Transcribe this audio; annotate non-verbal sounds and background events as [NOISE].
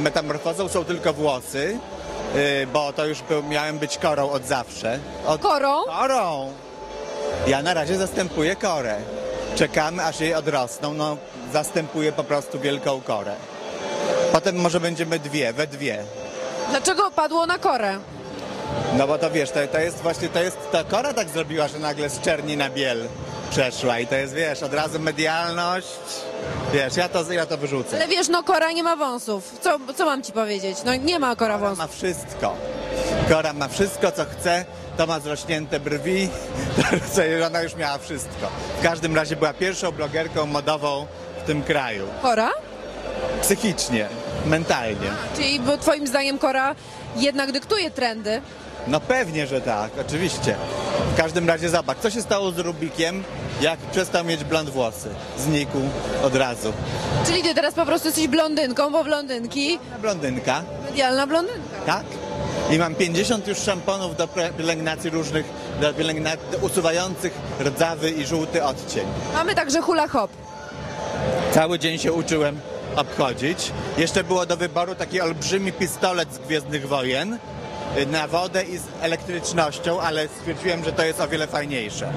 metamorfozą są tylko włosy, y, bo to już był, miałem być korą od zawsze. Od... Korą? Korą! Ja na razie zastępuję korę. Czekamy, aż jej odrosną. No, zastępuję po prostu wielką korę. Potem może będziemy dwie, we dwie. Dlaczego padło na korę? No bo to wiesz, to, to jest właśnie, to jest, ta kora tak zrobiła, że nagle z czerni na biel przeszła i to jest, wiesz, od razu medialność. Wiesz, ja to, ja to wyrzucę. Ale wiesz, no kora nie ma wąsów. Co, co mam ci powiedzieć? No nie ma kora wąsów. Ma wszystko. Kora ma wszystko, co chce. To ma zrośnięte brwi. [LAUGHS] To ona już miała wszystko. W każdym razie była pierwszą blogerką modową w tym kraju. Kora? Psychicznie, mentalnie. Czyli bo twoim zdaniem kora jednak dyktuje trendy. No pewnie, że tak, oczywiście. W każdym razie zobacz, co się stało z Rubikiem, jak przestał mieć blond włosy. Znikł od razu. Czyli ty teraz po prostu jesteś blondynką, bo blondynki, Blondynka, medialna blondynka. tak? I mam 50 już szamponów do pre- pielęgnacji różnych, do pielęgnacji usuwających rdzawy i żółty odcień. Mamy także hula hop. Cały dzień się uczyłem obchodzić. Jeszcze było do wyboru taki olbrzymi pistolet z Gwiezdnych Wojen y, na wodę i z elektrycznością, ale stwierdziłem, że to jest o wiele fajniejsze.